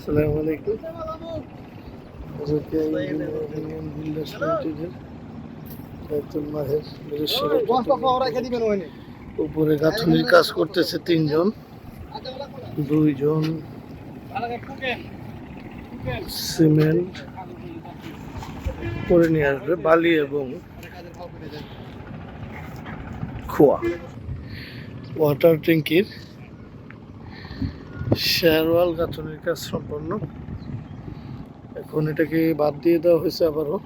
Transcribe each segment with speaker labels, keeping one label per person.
Speaker 1: আসসালামু আলাইকুম। উপরে গাঁথনির কাজ করতেছে তিনজন। দুইজন সিমেন্ট করে নিয়ে আসবে বালি এবং খোয়া। ওয়াটার ট্যাঙ্কির শেয়ারওয়াল গাঁথনির কাজ সম্পন্ন। এখন এটাকে বাদ দিয়ে দেওয়া হয়েছে আবারও।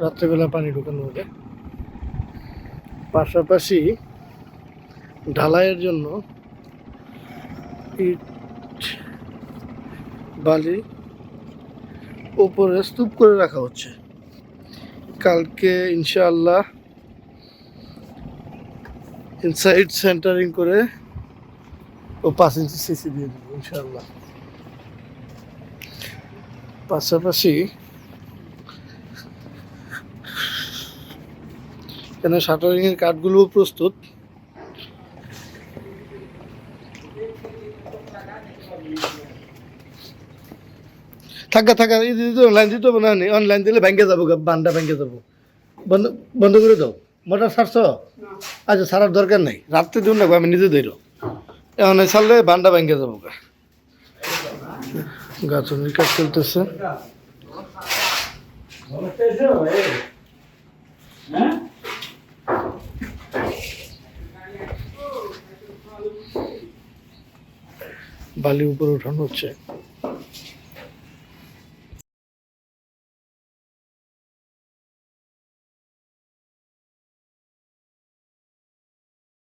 Speaker 1: রাত্রেবেলা পানি ঢুকানো হবে। পাশাপাশি ঢালাইয়ের জন্য ইট, বালি, উপরে স্তূপ করে রাখা হচ্ছে। কালকে ইনশাআল্লাহ ইনসাইড সেন্টারিং করে ও পাঁচ ইঞ্চি সিসি দিয়ে দেবো ইনশাআল্লাহ। পাশাপাশি এখানে শাটারিং এর কাঠগুলোও প্রস্তুত। থাকা থাকা এই দিতে অনলাইন দিতে হবে না অনলাইন দিলে ব্যাংকে যাব বান্ডা ব্যাংকে যাব। বন্ধ বন্ধ করে দাও। মোটর ছাড়ছ? আচ্ছা ছাড়ার দরকার নাই। রাত্রে দিন না আমি নিজে ধরো এখন ছাড়লে বান্ডা ব্যাংকে যাব গাছনির কাজ চলতেছে। বালি উপরে উঠানো হচ্ছে।